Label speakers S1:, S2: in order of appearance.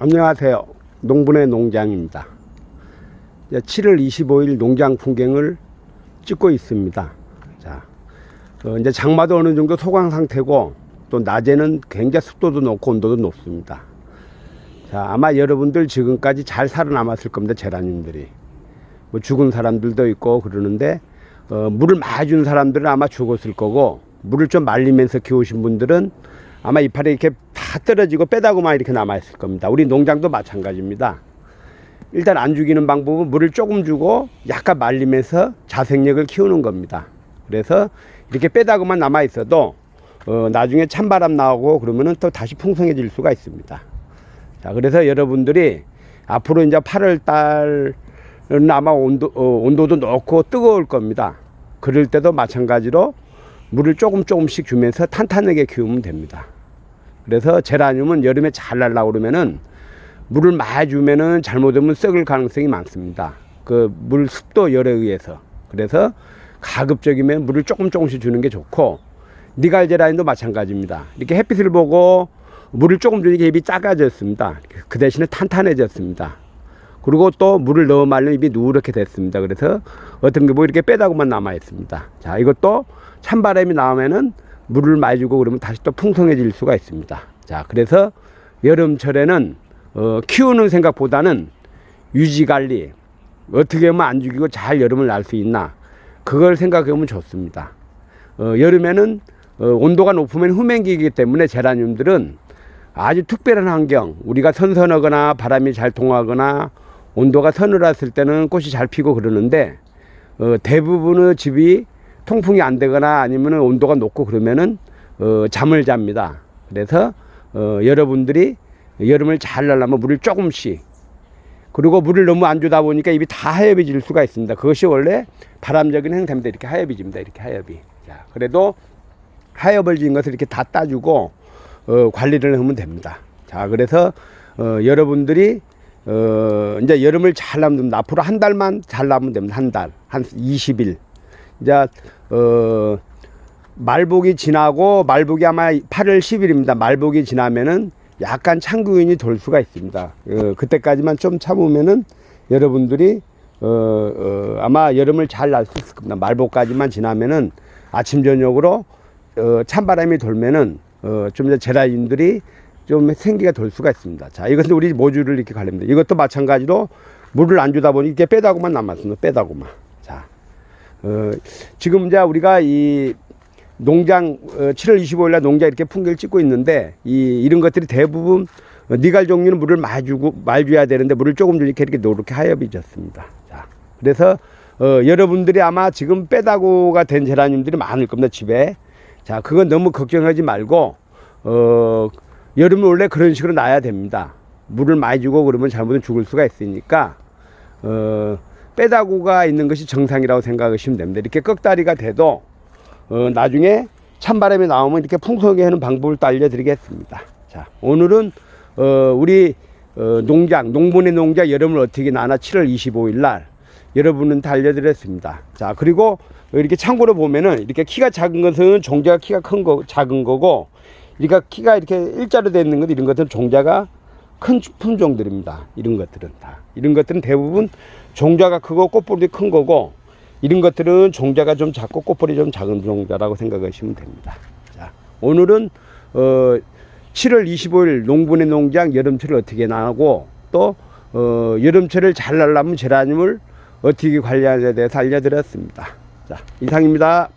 S1: 안녕하세요. 농분의 농장입니다. 이제 7월 25일 농장 풍경을 찍고 있습니다. 자, 어, 이제 장마도 어느 정도 소강 상태고 또 낮에는 굉장히 습도도 높고 온도도 높습니다. 자, 아마 여러분들 지금까지 잘 살아남았을 겁니다. 제라늄들이. 뭐 죽은 사람들도 있고 그러는데 어, 물을 많이 준 사람들은 아마 죽었을 거고 물을 좀 말리면서 키우신 분들은 아마 이파리 이렇게 다 떨어지고 빼다고만 이렇게 남아있을 겁니다. 우리 농장도 마찬가지입니다. 일단 안 죽이는 방법은 물을 조금 주고 약간 말리면서 자생력을 키우는 겁니다. 그래서 이렇게 빼다고만 남아 있어도 어, 나중에 찬바람 나오고 그러면은 또 다시 풍성해질 수가 있습니다. 자, 그래서 여러분들이 앞으로 이제 8월 달은 아마 온도, 어, 온도도 높고 뜨거울 겁니다. 그럴 때도 마찬가지로 물을 조금 조금씩 주면서 탄탄하게 키우면 됩니다. 그래서 제라늄은 여름에 잘 날라고 그러면은 물을 많이 주면은 잘못하면 썩을 가능성이 많습니다. 그 물 습도 열에 의해서. 그래서 가급적이면 물을 조금 조금씩 주는 게 좋고 니갈 제라인도 마찬가지입니다. 이렇게 햇빛을 보고 물을 조금 주니까 잎이 작아졌습니다. 그 대신에 탄탄해졌습니다. 그리고 또 물을 너무 말리면 잎이 누렇게 됐습니다. 그래서 어떤 게 뭐 이렇게 빼다고만 남아 있습니다. 자, 이것도 찬바람이 나오면은 물을 많이 주고 그러면 다시 또 풍성해질 수가 있습니다. 자, 그래서 여름철에는 어, 키우는 생각보다는 유지 관리 어떻게 하면 안 죽이고 잘 여름을 날 수 있나 그걸 생각해 보면 좋습니다. 어, 여름에는 어, 온도가 높으면 후면기이기 때문에 제라늄들은 아주 특별한 환경 우리가 선선하거나 바람이 잘 통하거나 온도가 서늘했을 때는 꽃이 잘 피고 그러는데 어, 대부분의 집이 통풍이 안 되거나 아니면 온도가 높고 그러면은 어, 잠을 잡니다. 그래서 어, 여러분들이 여름을 잘 날려면 물을 조금씩 그리고 물을 너무 안 주다 보니까 입이 다 하얘비질 수가 있습니다. 그것이 원래 바람적인 행태입니다. 이렇게 하얘비집니다. 이렇게 하얘비. 자, 그래도 하얘버진 것을 이렇게 다 따주고 어, 관리를 하면 됩니다. 자, 그래서 어, 여러분들이 어, 이제 여름을 잘 나면. 앞으로 한 달만 잘 나면 됩니다. 한 달, 한 20일. 이제 어, 말복이 지나고 말복이 아마 8월 10일입니다. 말복이 지나면은 약간 창구인이 돌 수가 있습니다. 어, 그때까지만 좀 참으면은 여러분들이 어, 어, 아마 여름을 잘 날 수 있을 겁니다. 말복까지만 지나면은 아침 저녁으로 어, 찬바람이 돌면은 어, 좀 이제 제라늄들이 좀 생기가 돌 수가 있습니다. 자, 이것은 우리 모주를 이렇게 가립니다. 이것도 마찬가지로 물을 안 주다 보니 이게 빼다고만 남았습니다. 빼다고만. 자, 어, 지금 이제 우리가 이 농장 어, 7월 25일 날 농장 이렇게 풍경을 찍고 있는데 이 이런 것들이 대부분 어, 니갈 종류는 물을 많이 주고 말 줘야 되는데 물을 조금 주니까 이렇게 노랗게 하엽이 졌습니다. 자, 그래서 어, 여러분들이 아마 지금 빼다고가 된 제라늄들이 많을 겁니다 집에. 자, 그건 너무 걱정하지 말고 어, 여름에 원래 그런 식으로 놔야 됩니다. 물을 많이 주고 그러면 잘못은 죽을 수가 있으니까 어, 빼다구가 있는 것이 정상이라고 생각하시면 됩니다. 이렇게 꺽다리가 돼도 어, 나중에 찬바람이 나오면 이렇게 풍성하게 하는 방법을 또 알려드리겠습니다. 자, 오늘은 어, 우리 어, 농장, 농본의 농장 여름을 어떻게 나나 7월 25일 날 여러분한테 알려드렸습니다. 자, 그리고 이렇게 참고로 보면은 이렇게 키가 작은 것은 종자가 키가 큰 거, 작은 거고, 그러니까 키가 이렇게 일자로 되어 있는 것 이런 것들은 종자가 큰 품종들입니다. 이런 것들은 다. 이런 것들은 대부분 종자가 크고 꽃볼이 큰 거고, 이런 것들은 종자가 좀 작고 꽃볼이 좀 작은 종자라고 생각하시면 됩니다. 자, 오늘은 어, 7월 25일 농분의 농장 여름철을 어떻게 나가고 또 어, 여름철을 잘 날려면 제라늄을 어떻게 관리하냐에 대해서 알려드렸습니다. 자, 이상입니다.